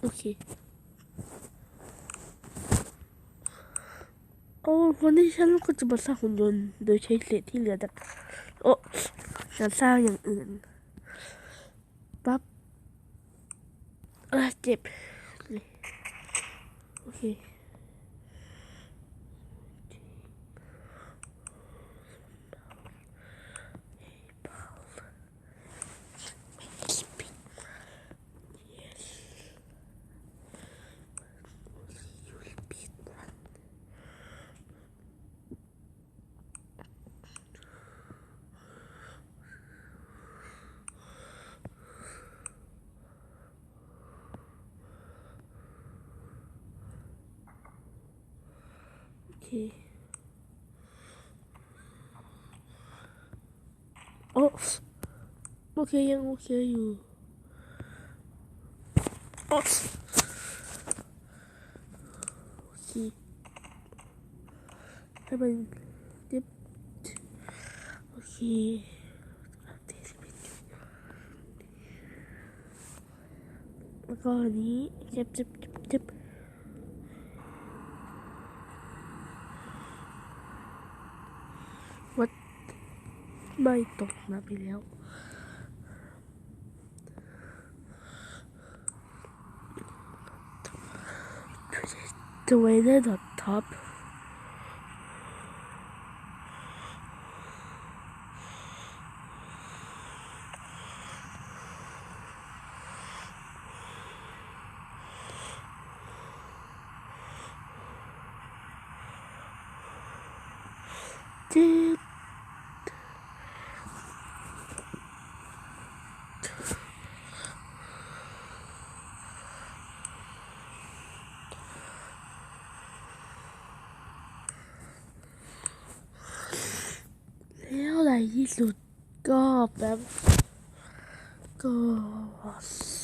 โอเคโอ้วันนี้ฉันก็จะมาสร้างหุ่นยนต์โดยใช้เศษที่เหลือจากโอ้จะสร้างอย่างอื่นปั๊บเออเจ็บ โอเค เค โอ้โอเคยังโอเคอยู่โอ้โอเคให้มันเจ็บโอเคแล้วก็อันนี้เจ็บเจ็บเจ็บเจ็บ วัดไม่ตกมาไปแล้ว The way that the top จิ๊บ แล้วใน ที่สุดก็แบบก็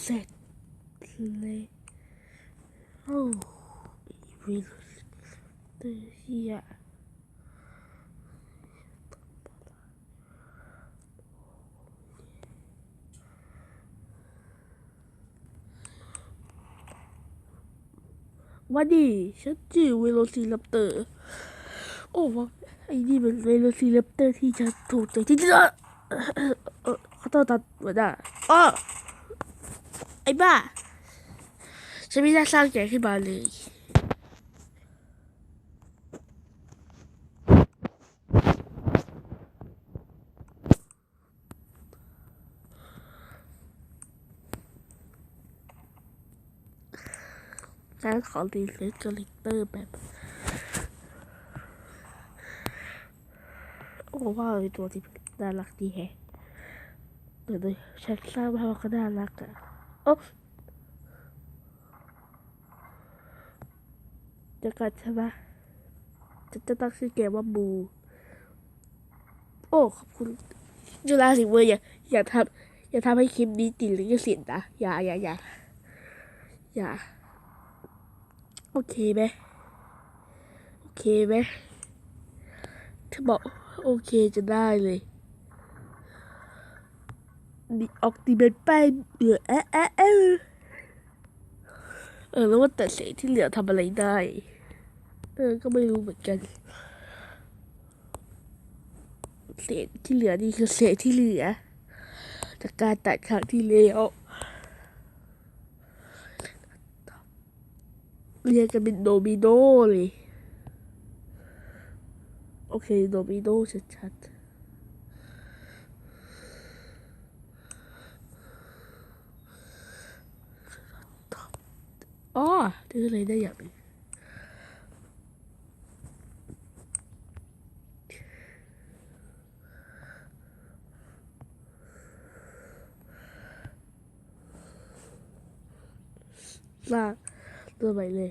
เสร็จเลยโอ้วิลเตอร์เฮียวันนี้ฉันชื่อเวโรซีรัปเตอร์ โอ้ว่าไอ้นี่มันเวโรซีรัปเตอร์ที่ฉันถูกใจที่สุดเออเออขอโทษตัดหัวหน้าอ้อไอ้บ้าฉันไม่ได้สร้างแกขึ้นมาเลยฉันขอรีเซ็ตคาแรคเตอร์แบบ โอ้ว้าวตัวที่น่ารักดีแฮะเดี๋ยวเลยฉันสร้างมาก็น่ารักอะโอ้จะกัดใช่ไหมจะจะตั้งชื่อเกมว่าบู โอ้ ขอบคุณจุฬาสิเวอร์อย่าอย่าทำอย่าทำให้คลิปนี้ติดหรือจะเสียนะ อย่าอย่าอย่าอย่า โอเคไหมโอเคไหมถ้าบอก โอเคจะได้เลยดิออกติเบตไปเหลือแอะแอะแอเออแล้วว่าแต่เศษที่เหลือทำอะไรได้ เออ ก็ไม่รู้เหมือนกัน เศษที่เหลือนี่คือเศษที่เหลือ จากการตัดครั้งที่แล้วเรียกกันเป็นโดมิโนเลย เคโดมิโนชัดๆอ๋อถืออะไรได้อย่างนึงลากตัวไปเลย